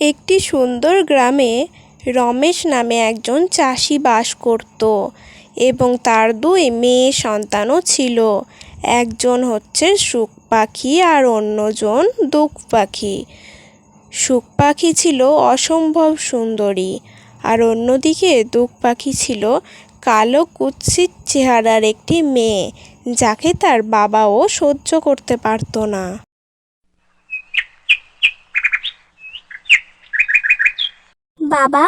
একটি সুন্দর গ্রামে রমেশ নামে একজন চাষি বাস করত এবং তার দুই মেয়ে সন্তানও ছিল। একজন হচ্ছে সুখ পাখি আর অন্যজন দুঃখ পাখি। সুখ পাখি ছিল অসম্ভব সুন্দরী আর অন্যদিকে দুঃখ পাখি ছিল কালো কুৎসিত চেহারার একটি মেয়ে, যাকে তার বাবাও সহ্য করতে পারত না। বাবা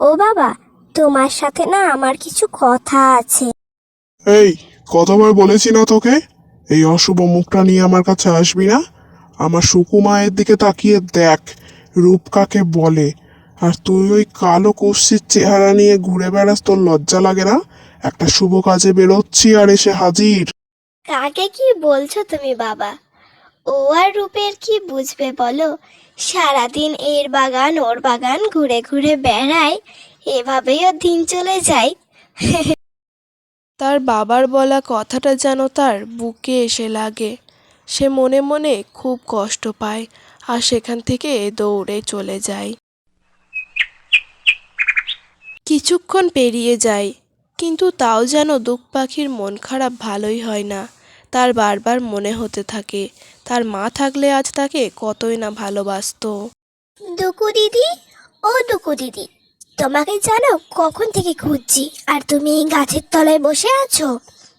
ও বাবা তোমার সাথে না আমার কিছু কথা আছে। এই কতবার বলেছি না তোকে? এই অশুভ মুখটা নিয়ে আমার কাছে আসবি না? আমার সুকুমায়ের দিকে তাকিয়ে দেখ রূপ কাকে বলে। আর তুই ওই কালো কুৎসিত চেহারা নিয়ে ঘুরে বেড়াস তোর লজ্জা লাগে না? একটা শুভ কাজে বেরোচ্ছি আর এসে হাজির। কাকে কি বলছো তুমি বাবা? ও আর রূপের কি বুঝবে বলো? সারাদিন এর বাগান, ওর বাগান ঘুরে ঘুরে বেড়ায়, এভাবেই ওর দিন চলে যায়। তার বাবার বলা কথাটা যেন তার বুকে এসে লাগে। সে মনে মনে খুব কষ্ট পায় আর সেখান থেকে দৌড়ে চলে যায়। কিছুক্ষণ পেরিয়ে যায়, কিন্তু তাও যেন দুঃখ পাখির মন খারাপ ভালোই হয় না। তার বারবার মনে হতে থাকে। তার মা থাকলে আজ তাকে কতই না ভালোবাসতো। দুকু দিদি ও দুকু দিদি তোমাকে জানো কখন থেকে খুঁজছি? আর তুমি এই গাছের তলায় বসে আছো?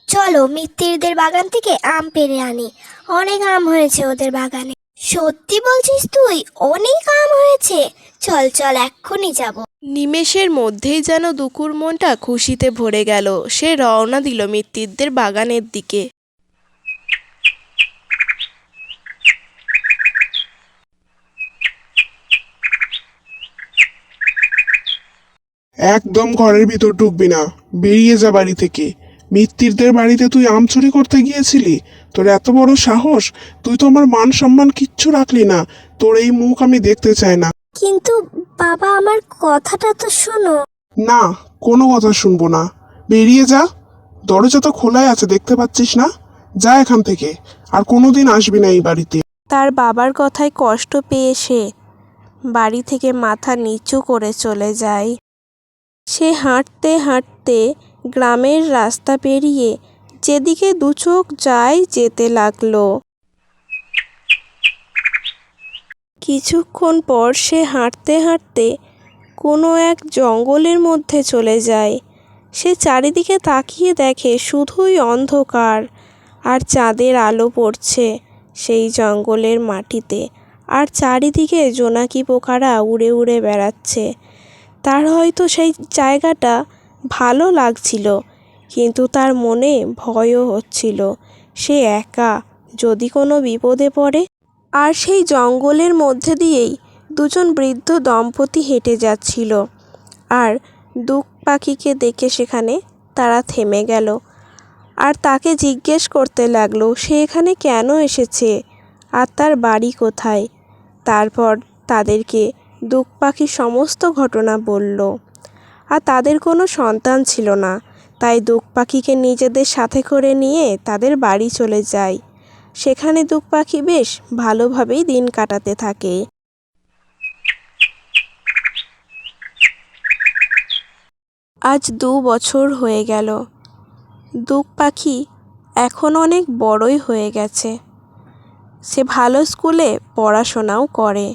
চলো মিত্তিরদের বাগান থেকে আম পেরে আনি। অনেক আম হয়েছে ওদের বাগানে। সত্যি বলছিস তুই? অনেক আম হয়েছে। চল চল এক্ষুনি যাব। নিমেষের মধ্যেই যেন দুকুর মনটা খুশিতে ভরে গেল। সে রওনা দিল মিত্তিরদের বাগানের দিকে। একদম ঘরের ভিতর ঢুকবি না। বেরিয়ে যা বাড়ি থেকে। মিত্তিরদের বাড়িতে তুই আম চুরি করতে গিয়েছিলি? তোর এত বড় সাহস? তুই তো আমার মান সম্মান কিচ্ছু রাখলি না। তোর এই মুখ আমি দেখতে চাই না। কিন্তু বাবা আমার কথাটা তো শোনো। না কোনো কথা শুনব না। বেরিয়ে যা। দরজা তো খোলাই আছে দেখতে পাচ্ছিস না? যা এখান থেকে। আর কোনোদিন আসবি না এই বাড়িতে। তার বাবার কথায় কষ্ট পেয়ে সে বাড়ি থেকে মাথা নিচু করে চলে যায়। সে হাঁটতে হাঁটতে গ্রামের রাস্তা পেরিয়ে যেদিকে দু চোখ যায় যেতে লাগল। কিছুক্ষণ পর সে হাঁটতে হাঁটতে কোনো এক জঙ্গলের মধ্যে চলে যায়। সে চারিদিকে তাকিয়ে দেখে শুধুই অন্ধকার আর চাঁদের আলো পড়ছে সেই জঙ্গলের মাটিতে। আর চারিদিকে জোনাকি পোকারা উড়ে উড়ে বেড়াচ্ছে। তার হয়তো সেই জায়গাটা ভালো লাগছিল, কিন্তু তার মনে ভয়ও হচ্ছিল। সে একা যদি কোনো বিপদে পড়ে, আর সেই জঙ্গলের মধ্যে দিয়েই দুজন বৃদ্ধ দম্পতি হেঁটে যাচ্ছিল, আর দুঃখ পাখিকে দেখে সেখানে তারা থেমে গেল। আর তাকে জিজ্ঞেস করতে লাগল, সে এখানে কেন এসেছে? আর তার বাড়ি কোথায়? তারপর তাদেরকে দুঃখ পাখি সমস্ত ঘটনা বলল। আর তাদের কোনো সন্তান ছিল না। তাই দুঃখ পাখিকে নিজেদের সাথে করে নিয়ে তাদের বাড়ি চলে যায়। সেখানে দুঃখ পাখি বেশ ভালোভাবেই দিন কাটাতে থাকে। আজ দু বছর হয়ে গেল। দুঃখ পাখি এখন অনেক বড়ই হয়ে গেছে। সে ভালো স্কুলে পড়াশোনাও করে।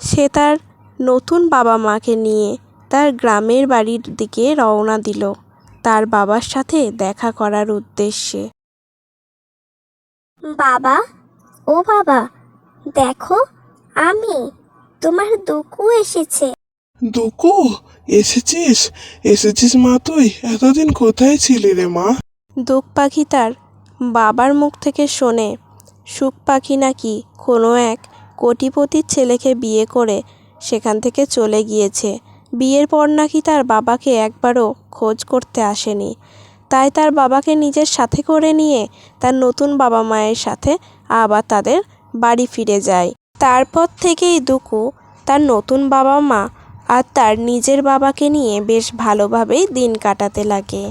সে তার নতুন বাবা মাকে নিয়ে তার গ্রামের বাড়ির দিকে রওনা দিল তার বাবার সাথে দেখা করার উদ্দেশ্যে। বাবা ও বাবা দেখো আমি তোমার দুকু এসেছে। দুকু এসেছিস? এসেছিস মা তুই এতদিন কোথায় ছিলি রে মা? দুঃখ পাখি তার বাবার মুখ থেকে শোনে সুখ পাখি নাকি কোনো এক কোটিপতির ছেলেকে বিয়ে করে সেখান থেকে চলে গিয়েছে। বিয়ের পর নাকি তার বাবাকে একবারও খোঁজ করতে আসেনি। তাই তার বাবাকে নিজের সাথে করে নিয়ে তার নতুন বাবা মায়ের সাথে আবার তাদের বাড়ি ফিরে যায়। তারপর থেকেই দুকু তার নতুন বাবা মা আর তার নিজের বাবাকে নিয়ে বেশ ভালোভাবেই দিন কাটাতে লাগে।